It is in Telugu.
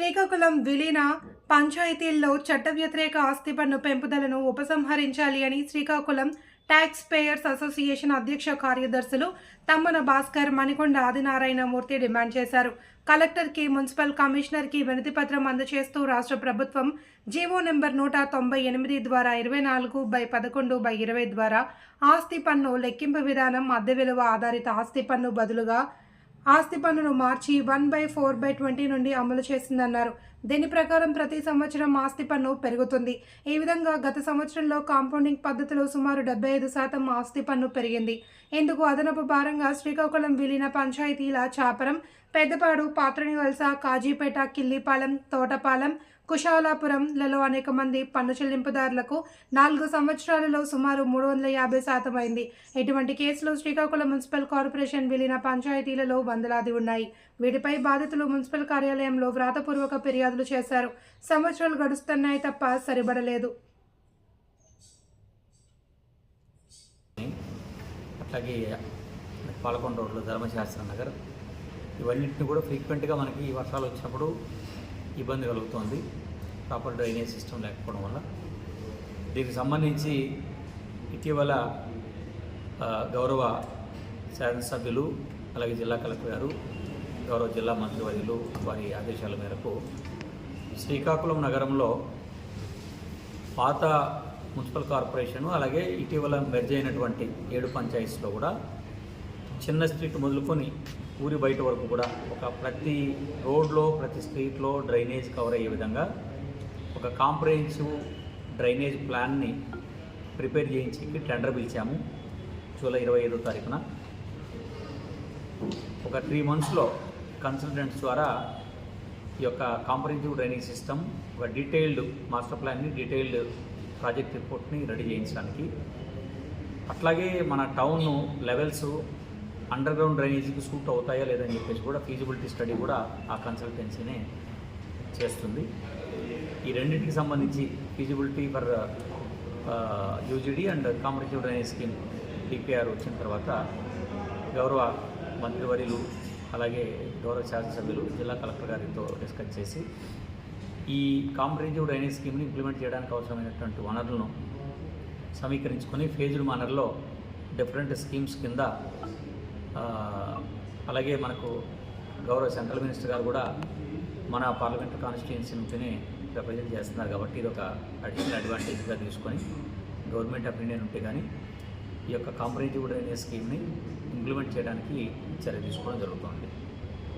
శ్రీకాకుళం విలీన పంచాయతీల్లో చట్ట వ్యతిరేక ఆస్తి పన్ను పెంపుదలను ఉపసంహరించాలి అని శ్రీకాకుళం ట్యాక్స్ పేయర్స్ అసోసియేషన్ అధ్యక్ష కార్యదర్శులు తమ్మన భాస్కర్ మణికొండ ఆదినారాయణమూర్తి డిమాండ్ చేశారు. కలెక్టర్కి మున్సిపల్ కమిషనర్కి వినతి పత్రం అందజేస్తూ రాష్ట్ర ప్రభుత్వం జీవో నెంబర్ నూట తొంభై ఎనిమిది ద్వారా ఇరవై నాలుగు బై పదకొండు బై ఇరవై ద్వారా ఆస్తి పన్ను లెక్కింపు విధానం అద్దె విలువ ఆధారిత ఆస్తి పన్ను బదులుగా ఆస్తి పన్నును మార్చి one by four by twenty నుండి అమలు చేసిందన్నారు. దీని ప్రకారం ప్రతి సంవత్సరం ఆస్తి పన్ను పెరుగుతుంది. ఈ విధంగా గత సంవత్సరంలో కాంపౌండింగ్ పద్ధతిలో సుమారు డెబ్బై ఐదు శాతం ఆస్తి పన్ను పెరిగింది. ఇందుకు అదనపు భారంగా శ్రీకాకుళం విలీన పంచాయతీల చాపరం పెద్దపాడు పాత్రని వలస కాజీపేట కిల్లిపాలెం తోటపాలెం కుశాలాపురంలలో అనేక మంది పన్ను చెల్లింపుదారులకు నాలుగు సంవత్సరాలలో సుమారు మూడు వందల యాభై శాతం అయింది. ఇటువంటి కేసులు శ్రీకాకుళం మున్సిపల్ కార్పొరేషన్ విలీన పంచాయతీలలో వందలాది ఉన్నాయి. వీటిపై బాధితులు మున్సిపల్ కార్యాలయంలో వ్రాతపూర్వక ఫిర్యాదులు చేశారు. సంవత్సరాలు గడుస్తున్నాయి తప్ప సరిపడలేదు. అట్లాగే పాలకొండ రోడ్లో ధర్మశాస్త్ర నగర్ ఇవన్నింటిని కూడా ఫ్రీక్వెంట్గా మనకి ఈ వర్షాలు వచ్చినప్పుడు ఇబ్బంది కలుగుతోంది. ప్రాపర్ డ్రైనేజ్ సిస్టమ్ లేకపోవడం వల్ల. దీనికి సంబంధించి ఇటీవల గౌరవ శాసనసభ్యులు అలాగే జిల్లా కలెక్టర్ గారు గౌరవ జిల్లా మంత్రివర్యులు వారి ఆదేశాల మేరకు శ్రీకాకుళం నగరంలో పాత మున్సిపల్ కార్పొరేషన్ అలాగే ఇటీవల మెర్జ్ అయినటువంటి ఏడు పంచాయతీస్లో కూడా చిన్న స్ట్రీట్ మొదలుకొని ఊరి బయట వరకు కూడా ఒక ప్రతి రోడ్లో ప్రతి స్ట్రీట్లో డ్రైనేజ్ కవర్ అయ్యే విధంగా ఒక కాంప్రహెన్సివ్ డ్రైనేజ్ ప్లాన్ని ప్రిపేర్ చేయించి టెండర్ పిలిచాము జూలై ఇరవై ఐదో తారీఖున. ఒక త్రీ మంత్స్లో కన్సల్టెంట్స్ ద్వారా ఈ యొక్క కాంప్రహెన్సివ్ డ్రైనేజ్ సిస్టమ్ ఒక డీటెయిల్డ్ మాస్టర్ ప్లాన్ని డీటెయిల్డ్ ప్రాజెక్ట్ రిపోర్ట్ని రెడీ చేయించడానికి. అట్లాగే మన టౌన్ లెవెల్స్ అండర్ గ్రౌండ్ డ్రైనేజీకి సూట్ అవుతాయా లేదని చెప్పేసి కూడా ఫీజిబిలిటీ స్టడీ కూడా ఆ కన్సల్టెన్సీనే చేస్తుంది. ఈ రెండింటికి సంబంధించి feasibility for UGD and comparative drainage scheme DPR వచ్చిన తర్వాత గౌరవ మంత్రివర్యులు అలాగే గౌరవ శాసనసభ్యులు జిల్లా కలెక్టర్ గారితో డిస్కస్ చేసి ఈ కాంప్రహెన్సివ్ డ్రైనేజ్ స్కీమ్ని ఇంప్లిమెంట్ చేయడానికి అవసరమైనటువంటి వనరులను సమీకరించుకొని ఫేజ్డ్ మానర్లో డిఫరెంట్ స్కీమ్స్ కింద అలాగే మనకు గౌరవ సెంట్రల్ మినిస్టర్ గారు కూడా మన పార్లమెంట్ కాన్స్టిట్యున్సీని రిప్రజెంట్ చేస్తున్నారు కాబట్టి ఇది ఒక అడిషనల్ అడ్వాంటేజ్గా తీసుకొని గవర్నమెంట్ ఆఫ్ ఇండియా ఉంటే కానీ ఈ యొక్క కాంపరేటివ్ డ్రైనేజ్ స్కీమ్ని ఇంప్లిమెంట్ చేయడానికి చర్య తీసుకోవడం జరుగుతుంది.